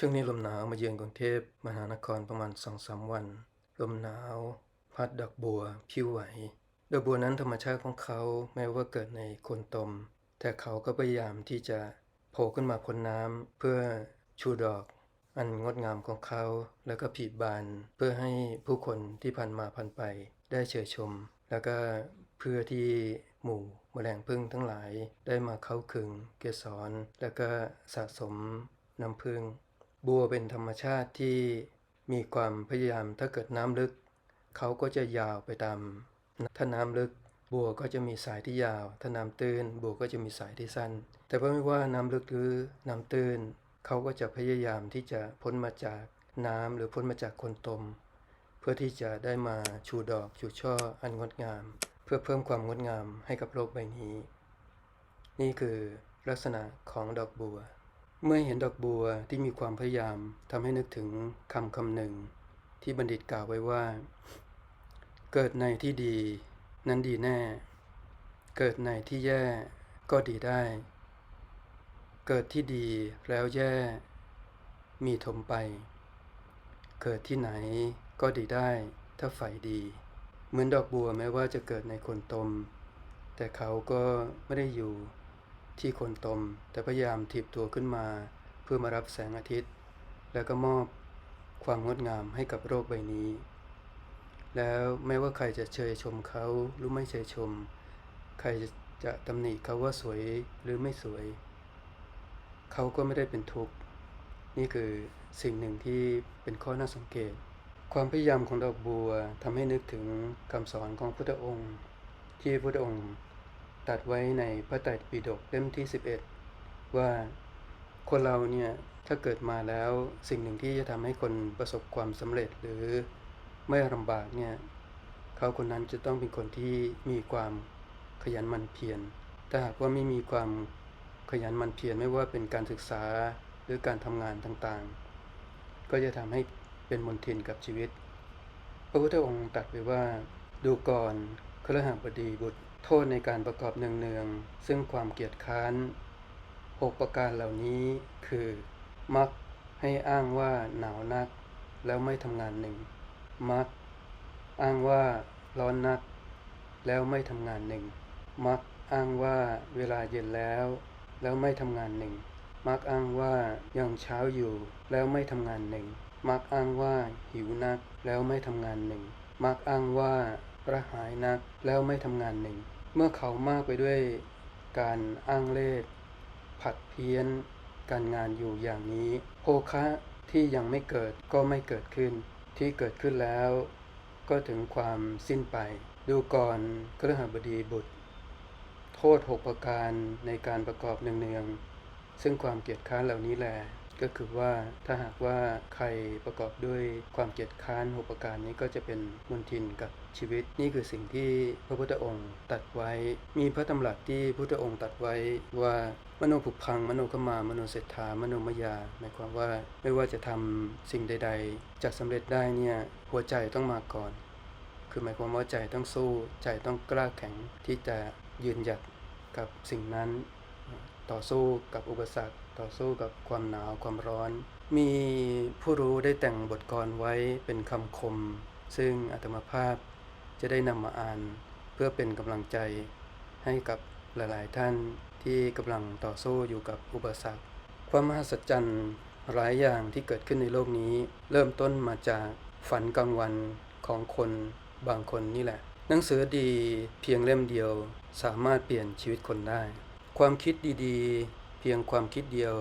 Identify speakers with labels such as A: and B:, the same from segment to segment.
A: ช่วงนี้ลมหนาวมาเยือนกรุงเทพมหานครประมาณสองสามวัน ลมหนาว พัดดอกบัวพิ้วไหว ดอกบัวนั้นธรรมชาติของเขาแม้ว่าเกิดในโคนตม แต่เขาก็พยายามที่จะโผล่ขึ้นมาพ้นน้ำเพื่อชูดอก อันงดงามของเขา แล้วก็ผลิบานเพื่อให้ผู้คนที่ผ่านมาผ่านไป ได้เชยชม แล้วก็เพื่อที่หมู่แมลงพึ่งทั้งหลายได้มาเข้าคึงเกสรแล้วก็สะสมน้ำพึ่ง บัวเป็นธรรมชาติที่มีความพยายามถ้าเกิดน้ำลึก เขาก็จะยาวไปตาม ถ้าน้ำลึก บัวก็จะมีสายที่ยาว ถ้าน้ำตื้น บัวก็จะมีสายที่สั้น แต่ว่าไม่ว่าน้ำลึกหรือน้ำตื้น เขาก็จะพยายามที่จะพ้นมาจากน้ำหรือพ้นมาจากคนตม เพื่อที่จะได้มาชูดอกชูช่ออันงดงาม เพื่อเพิ่มความงดงามให้กับโลกใบนี้ นี่คือลักษณะของดอกบัว เมื่อเห็นดอกบัวที่มีความพยายามทำให้นึกถึงคำคำหนึ่ง ที่บัณฑิตกล่าวไว้ว่า เกิดในที่ดี นั้นดีแน่ เกิดในที่แย่ก็ดีได้ เกิดที่ดีแล้วแย่ มีถมไป เกิดที่ไหนก็ดีได้ ถ้าใฝ่ดี เหมือนดอกบัวแม้ว่าจะเกิดในคนตม แต่เขาก็ไม่ได้อยู่ ที่คนตม แต่พยายามถีบตัวขึ้นมา เพื่อมารับแสงอาทิตย์ แล้วก็มอบความงดงามให้กับโลกใบนี้ แล้วแม้ว่าใครจะเชยชมเขาหรือไม่เชยชม ใครจะตำหนิเขาว่าสวยหรือไม่สวย เขาก็ไม่ได้เป็นทุกข์ นี่คือสิ่งหนึ่งที่เป็นข้อน่าสังเกต ความพยายามของดอกบัวทำให้นึกถึงคำสอนของพุทธองค์ ที่พุทธองค์ ตัดไว้ในพระไตรปิฎกเล่มที่ 11 ว่าคนเราเนี่ยถ้าเกิดมาแล้วสิ่งหนึ่งที่จะทำให้คนประสบความสำเร็จหรือไม่ลำบากเนี่ยเขาคนนั้นจะต้องเป็นคนที่มีความขยันหมั่นเพียรถ้าหากว่าไม่มีความขยันหมั่นเพียรไม่ว่าเป็นการศึกษาหรือการทำงานต่างๆ ก็จะทำให้เป็นมนทินกับชีวิต พระพุทธองค์ตรัสไว้ว่าดูก่อนครหบดีบุตร โทษในการประกอบเนืองๆ ซึ่งความเกียจค้านหกประการเหล่านี้คือ มักให้อ้างว่าหนาวนัก แล้วไม่ทำงานหนึ่ง มัก อ้างว่าร้อนนัก แล้วไม่ทำงานหนึ่ง มักอ้างว่าเวลาเย็นแล้ว แล้วไม่ทำงานหนึ่ง มักอ้างว่ายังเช้าอยู่ แล้วไม่ทำงานหนึ่ง มักอ้างว่าหิวนัก แล้วไม่ทำงานหนึ่ง มักอ้างว่า ระหายนักแล้วไม่ทำงานหนึ่ง เมื่อเขามากไปด้วยการอ้างเล่ห์ผัดเพี้ยน การงานอยู่อย่างนี้โภคะที่ยังไม่เกิดก็ไม่เกิดขึ้น ที่เกิดขึ้นแล้ว ก็ถึงความสิ้นไป ดูก่อนกฤหบดีบุตร โทษหกประการในการประกอบเนืองๆซึ่งความเกียจค้านเหล่านี้แหละ ก็คือว่าถ้าหากว่าใครประกอบด้วยความเกียจค้านหกประการนี้ก็จะเป็นมนทินกับชีวิต นี่คือสิ่งที่พระพุทธองค์ตัดไว้ มีพระตำรัสที่พระพุทธองค์ตัดไว้ว่ามโนผุพังมโนขมามโนเศรษฐามโนมยาหมายความว่าไม่ว่าจะทำสิ่งใด ๆ จะสำเร็จได้เนี่ยหัวใจต้องมาก่อน คือหมายความว่าใจต้องสู้ใจต้องกล้าแข็งที่จะยืนหยัดกับสิ่งนั้น ต่อสู้กับอุปสรรค ต่อสู้กับความหนาวความร้อน มีผู้รู้ได้แต่งบทกลไว้เป็นคำคม ซึ่งอาตมาภาพจะได้นำมาอ่าน เพื่อเป็นกำลังใจให้กับหลาย ๆ ท่านที่กำลังต่อสู้อยู่กับอุปสรรค ความมหัศจรรย์หลายอย่างที่เกิดขึ้นในโลกนี้ เริ่มต้นมาจากฝันกลางวันของคนบางคนนี่แหละ หนังสือดีเพียงเล่มเดียวสามารถเปลี่ยนชีวิตคนได้ ความคิดดี ๆ เพียงความคิดเดียว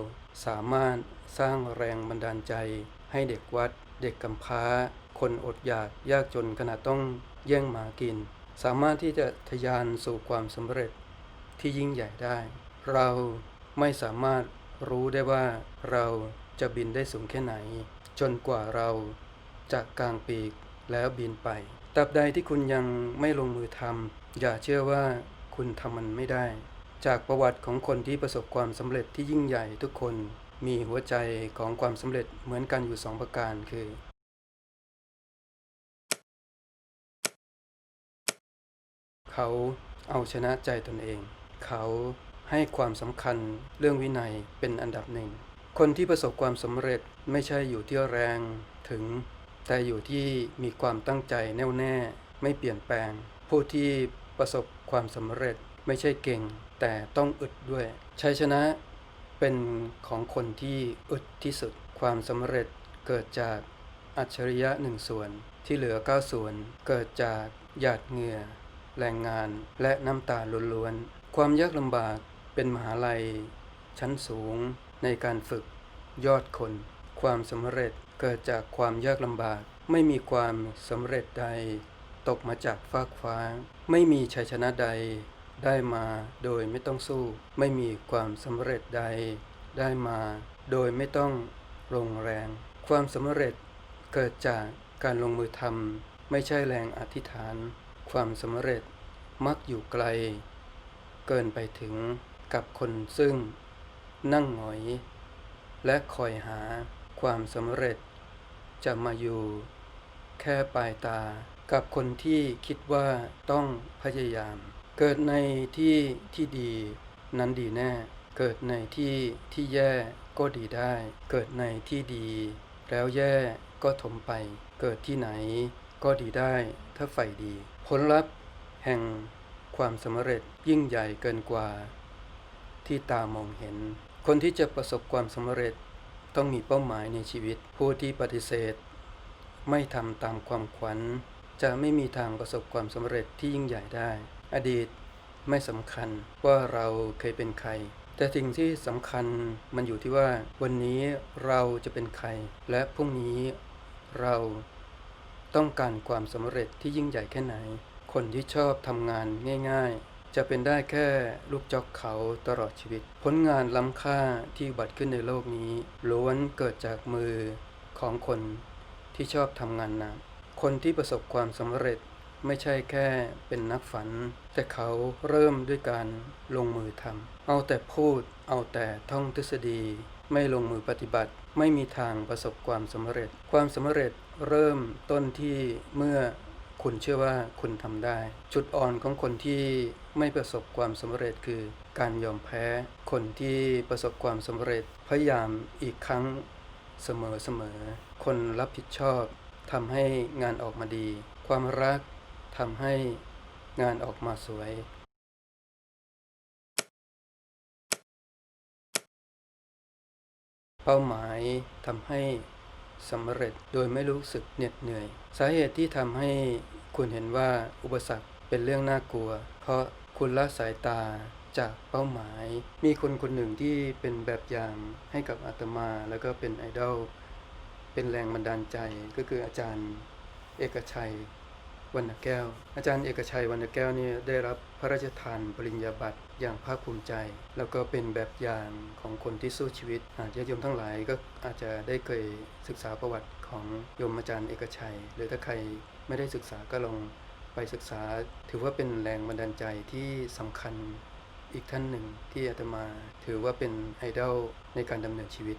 A: สามารถสร้างแรงบันดาลใจ ให้เด็กวัด เด็กกำพร้า คนอดอยากยากจนขนาดต้องแย่งหมากิน สามารถที่จะทะยานสู่ความสำเร็จที่ยิ่งใหญ่ได้ เราไม่สามารถรู้ได้ว่าเราจะบินได้สูงแค่ไหน จนกว่าเราจะกางปีกแล้วบินไปตราบใดที่คุณยังไม่ลงมือทำอย่าเชื่อว่าคุณทำมันไม่ได้ จากประวัติของคนที่ประสบความสำเร็จที่ยิ่งใหญ่ทุกคนมีหัวใจของความสำเร็จเหมือนกันอยู่สองประการคือ เขาเอาชนะใจตนเอง เขาให้ความสำคัญเรื่องวินัยเป็นอันดับหนึ่ง คนที่ประสบความสำเร็จไม่ใช่อยู่ที่แรงถึง แต่อยู่ที่มีความตั้งใจแน่วแน่ไม่เปลี่ยนแปลง ผู้ที่ประสบความสำเร็จไม่ใช่เก่ง แต่ต้องอึดด้วย ชัยชนะเป็นของคนที่อึดที่สุด ความสำเร็จเกิดจากอัจฉริยะหนึ่งส่วน ที่เหลือ9ส่วนเกิดจากหยาดเหงื่อ แรงงานและน้ำตาล้วนๆ ความยากลำบากเป็นมหาลัย ชั้นสูงในการฝึกยอดคน ความสำเร็จเกิดจากความยากลำบาก ไม่มีความสำเร็จใด ตกมาจากฟากฟ้า ไม่มีชัยชนะใด ได้มาโดยไม่ต้องสู้ ไม่มีความสำเร็จใด ได้มาโดยไม่ต้องลงแรง ความสำเร็จเกิดจากการลงมือทำไม่ใช่แรงอธิษฐาน ความสำเร็จมักอยู่ไกล เกินไปถึงกับคนซึ่ง นั่งหงอย และคอยหาความสำเร็จ จะมาอยู่ แค่ปลายตากับคนที่คิดว่าต้องพยายาม เกิดในที่ที่ดีนั้นดีแน่ เกิดในที่ที่แย่ก็ดีได้ เกิดในที่ดี แล้วแย่ก็ถมไป เกิดที่ไหนก็ดีได้ถ้าใฝ่ดี ผลลัพธ์แห่งความสำเร็จยิ่งใหญ่เกินกว่า ที่ตามองเห็น คนที่จะประสบความสำเร็จต้องมีเป้าหมายในชีวิต ผู้ที่ปฏิเสธ ไม่ทำตามความขวัญ จะไม่มีทางประสบความสำเร็จที่ยิ่งใหญ่ได้ อดีตไม่สำคัญว่าเราเคยเป็นใคร แต่สิ่งที่สำคัญมันอยู่ที่ว่าวันนี้เราจะเป็นใคร และพรุ่งนี้เราต้องการความสำเร็จที่ยิ่งใหญ่แค่ไหน คนที่ชอบทำงานง่ายๆ จะเป็นได้แค่ลูกจอกเขาตลอดชีวิต ผลงานล้ำค่าที่บัตรขึ้นในโลกนี้ล้วนเกิดจากมือของคนที่ชอบทำงานหนักคนที่ประสบความสำเร็จ ไม่ใช่แค่เป็นนักฝัน แต่เขาเริ่มด้วยการลงมือทำเอาแต่พูด เอาแต่ท่องทฤษฎี ไม่ลงมือปฏิบัติ ไม่มีทางประสบความสำเร็จ ความสำเร็จเริ่มต้นที่เมื่อคุณเชื่อว่าคุณทำได้ จุดอ่อนของคนที่ไม่ประสบความสำเร็จคือการยอมแพ้ คนที่ประสบความสำเร็จพยายามอีกครั้งเสมอเสมอคนรับผิดชอบทำให้งานออกมาดี ความรัก ทำให้งานออกมาสวย เป้าหมายทำให้สำเร็จโดยไม่รู้สึกเหน็ดเหนื่อย สาเหตุที่ทำให้คุณเห็นว่าอุปสรรคเป็นเรื่องน่ากลัว เพราะคุณละสายตาจากเป้าหมาย มีคนคนหนึ่งที่เป็นแบบอย่างให้กับอาตมาแล้วก็เป็นไอดอลเป็นแรงบันดาลใจก็คืออาจารย์เอกชัย วรรณแก้ว อาจารย์เอกชัยวรรณแก้วเนี่ยได้รับพระราชทานปริญญาบัตรอย่างภาคภูมิใจ แล้วก็เป็นแบบอย่างของคนที่สู้ชีวิตอาญาติโยมทั้งหลายก็อาจจะได้เคยศึกษาประวัติของโยมอาจารย์เอกชัย หรือถ้าใครไม่ได้ศึกษาก็ลองไปศึกษา ถือว่าเป็นแรงบันดาลใจที่สำคัญอีกท่านหนึ่งที่อาตมา ถือว่าเป็นไอดอลในการดำเนินชีวิต